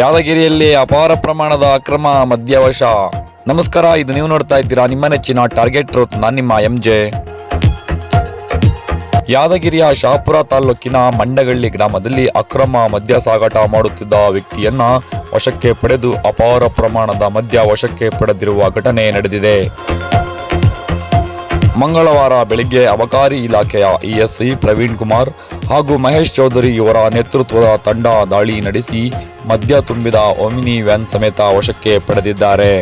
ಯಾದಗಿರಿಯಲ್ಲಿ ಅಪಾರ ಪ್ರಮಾಣದ ಅಕ್ರಮ ಮದ್ಯವಶ. ನಮಸ್ಕಾರ, ಇದು ನೀವು ನೋಡ್ತಾ ಇದ್ದೀರಾ ನಿಮ್ಮ ನೆಚ್ಚಿನ ಟಾರ್ಗೆಟ್ ರೋತ್ ನಾನು ನಿಮ್ಮ ಎಂ ಜೆ ಯಾದಗಿರಿಯ ಶಾಪುರ ತಾಲೂಕಿನ ಮಂಡಗಳ್ಳಿ ಗ್ರಾಮದಲ್ಲಿ ಅಕ್ರಮ ಮದ್ಯ ಸಾಗಾಟ ಮಾಡುತ್ತಿದ್ದ ವ್ಯಕ್ತಿಯನ್ನ ವಶಕ್ಕೆ ಪಡೆದು ಅಪಾರ ಪ್ರಮಾಣದ ಮದ್ಯ ವಶಕ್ಕೆ ಪಡೆದಿರುವ ಘಟನೆ ನಡೆದಿದೆ. ಮಂಗಳವಾರ ಬೆಳಿಗ್ಗೆ ಅಬಕಾರಿ ಇಲಾಖೆಯ ಇಎಸ್ಐ ಪ್ರವೀಣ್ ಕುಮಾರ್ ಹಾಗೂ ಮಹೇಶ್ ಚೌಧರಿ ಇವರ ನೇತೃತ್ವದ ತಂಡ ದಾಳಿ ನಡೆಸಿ ಮದ್ಯ ತುಂಬಿದ ಒಮಿನಿ ವ್ಯಾನ್ ಸಮೇತ ವಶಕ್ಕೆ ಪಡೆದಿದ್ದಾರೆ.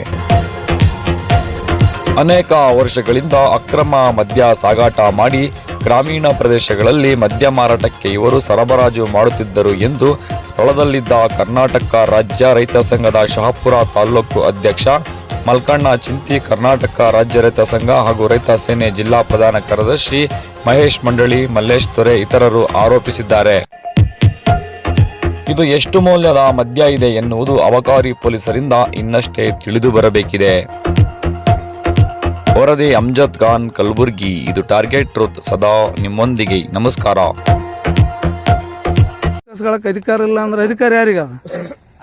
ಅನೇಕ ವರ್ಷಗಳಿಂದ ಅಕ್ರಮ ಮದ್ಯ ಸಾಗಾಟ ಮಾಡಿ ಗ್ರಾಮೀಣ ಪ್ರದೇಶಗಳಲ್ಲಿ ಮದ್ಯ ಮಾರಾಟಕ್ಕೆ ಇವರು ಸರಬರಾಜು ಮಾಡುತ್ತಿದ್ದರು ಎಂದು ಸ್ಥಳದಲ್ಲಿದ್ದ ಕರ್ನಾಟಕ ರಾಜ್ಯ ರೈತ ಸಂಘದ ಶಹಾಪುರ ತಾಲೂಕು ಅಧ್ಯಕ್ಷ ಮಲ್ಕಣ್ಣ ಚಿಂತಿ ಕರ್ನಾಟಕ ರಾಜ್ಯ ರೈತ ಸಂಘ ಹಾಗೂ ರೈತ ಸೇನೆ ಜಿಲ್ಲಾ ಪ್ರಧಾನ ಕಾರ್ಯದರ್ಶಿ ಮಹೇಶ್ ಮಂಡಳಿ ಮಲ್ಲೇಶ್ ದೊರೆ ಇತರರು ಆರೋಪಿಸಿದ್ದಾರೆ. ಇದು ಎಷ್ಟು ಮೌಲ್ಯದ ಮದ್ಯ ಇದೆ ಎನ್ನುವುದು ಅಬಕಾರಿ ಪೊಲೀಸರಿಂದ ಇನ್ನಷ್ಟೇ ತಿಳಿದು ಬರಬೇಕಿದೆ. ವರದಿ ಅಮ್ಜದ್ ಖಾನ್ ಕಲಬುರ್ಗಿ ಇದು ಟಾರ್ಗೆಟ್ ಟ್ರೂತ್ ಸದಾ ನಿಮ್ಮೊಂದಿಗೆ ನಮಸ್ಕಾರ. ಅಧಿಕಾರ ಇಲ್ಲ ಅಂದ್ರೆ ಅಧಿಕಾರ ಯಾರಿಗ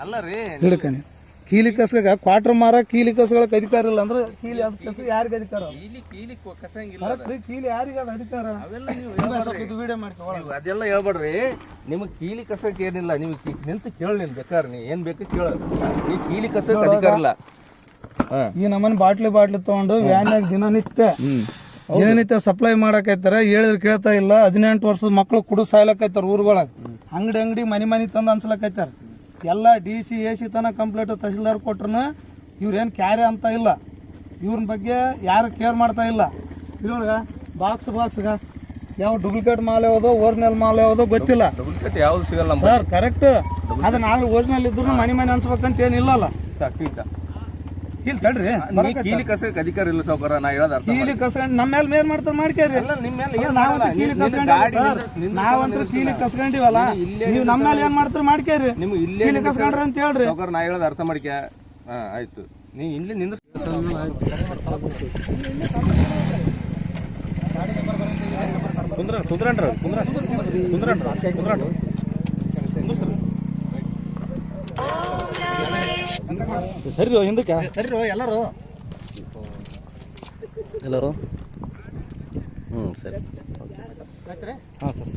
ಅಲ್ಲ ರೀ. ಹಿಡ್ಕನಿ ಕೀಲಿ ಕಸಗ ಕ್ವಾರ್ಟರ್ ಮಾರ ಕೀಲಿ ಕಸ್ಗಳಕ್ಕೆ ಅಧಿಕಾರ ಇಲ್ಲ ಅಂದ್ರೆ ಕೀಲಿ ಅದ್ ಕಸ ಯಾರಿಗೆ ಅಧಿಕಾರ? ಕೀಲಿ ಕೀಲಿ ಕಸಂಗಿಲ್ಲ ಕರೆಕ್ಟ್ ರೀ ಕೀಲಿ ಯಾರಿಗೆ ಅದ ಅಧಿಕಾರ? ಅವೆಲ್ಲ ನೀವು ವಿಡಿಯೋ ನೀವು ಅದೆಲ್ಲ ಹೇಳ್ಬೇಡ್ರಿ. ನಿಮಗೆ ಕೀಲಿ ಕಸಕ್ಕೆ ಏನಿಲ್ಲ ನೀವು ಕಿ- ನಿಂತು ಕೇಳಿ ನೀನು ಬೇಕಾದ್ರೆ ನೀ ಏನ್ ಬೇಕು ಕೇಳು. ಈ ಕೀಲಿ ಕಸಕ್ಕೆ ಅಧಿಕಾರ ಇಲ್ಲ. ಹಾ. ಈ ನಮ್ಮನ್ ಬಾಟ್ಲಿ ಬಾಟ್ಲಿ ತಗೊಂಡು ವ್ಯಾನ್ಯಾಗ ದಿನನಿತ್ಯ ದಿನನಿತ್ಯ ಸಪ್ಲೈ ಮಾಡಕೈತಾರ. ಹೇಳಿದ್ರೆ ಕೇಳ್ತಾ ಇಲ್ಲ ಹದಿನೆಂಟು ವರ್ಷದ ಮಕ್ಳು ಕುಡು ಸಾಯ್ಲಕೈತಾರ ಊರುಗಳಾಗ. ಅಂಗಡಿ ಅಂಗಡಿ ಮನಿ ಮನಿ ತಂದು ಅನ್ಸ್ಲಕೈತಾರ ಎಲ್ಲ ಡಿ ಸಿ ಎ ಸಿ ತನಕ ಕಂಪ್ಲೇಂಟ್ ತಹಸೀಲ್ದಾರ್ ಕೊಟ್ರೂ ಇವ್ರೇನು ಕ್ಯಾರೆ ಅಂತ ಇಲ್ಲ. ಇವ್ರ ಬಗ್ಗೆ ಯಾರು ಕೇರ್ ಮಾಡ್ತಾ ಇಲ್ಲ. ಇವ್ರಿಗ ಬಾಕ್ಸ್ ಬಾಕ್ಸ್ಗ ಯಾವ ಡೂಪ್ಲಿಕೇಟ್ ಮಾಲ್ ಯಾವುದೋ ಒರಿಜಿನಲ್ ಮಾಲ್ ಯಾವುದೋ ಗೊತ್ತಿಲ್ಲ. ಡೂಪ್ಲಿಕೇಟ್ ಯಾವ್ದು ಸಿಗಲ್ಲ ಸರ್ ಕರೆಕ್ಟ್ ಅದನ್ನ ಆದ್ರೆ ಒರಿಜಿನಲ್ ಇದ್ರು ಮನೆ ಮನೆ ಅನ್ಸ್ಬೇಕಂತ ಏನಿಲ್ಲಲ್ಲ ಇಲ್ಲಿ ತಡ್ರಿ. ಕೀಲಿ ಕಸಕ್ಕೆ ಅಧಿಕಾರ ಇಲ್ಲ ಸಾವುಕಾರ ನಾ ಹೇಳೋದು ಅರ್ಥ ಕೀಲಿ ಕಸ್ಕೊಂಡ್ ನಮ್ಮ ಮೇಲೆ ಮೇಲ್ ಮಾಡ್ತಾರೆ ಮಾಡ್ಕೇರಿ ಎಲ್ಲ ನಿಮ್ಮ ಮೇಲೆ ಏನು ನಾವಂತೂ. ಕೀಲಿ ಗಾಡಿ ಸರ್. ನಾವಂತೂ ಕೀಲಿ ಕಸ್ಕೊಂಡಿವಲ್ಲ? ನೀವು ನಮ್ಮ ಮೇಲೆ ಏನ್ ಮಾಡ್ತಾರೆ ಮಾಡ್ಕೇರಿ ನಿಮ್ ಇಲ್ಲೇ ಕೀಲಿ ಕಸ್ಕೊಂಡ್ರಿ ಅಂತ ಹೇಳ್ರಿ. ಸಾವುಕಾರ ನಾ ಹೇಳೋದು ಅರ್ಥ ಮಾಡ್ಕ್ಯಾ? ಹಾ ಆಯ್ತು. ನೀ ಇಲ್ಲಿ ನಿಂದ್ರ ಕುಂದ್ರ ಕುಂದ್ರಣ್ರ ಕುಂದ್ರ ಕುಂದ್ರಣ್ರ ಕುಂದ್ರಣ್ರ ಸರಿ ಹಿಂದಕ್ಕೆ? ಸರಿ ಎಲ್ಲರೂ? ಎಲ್ಲರೂ? ಹ್ಞೂ ಸರಿ. ಹಾಂ ಸರ್.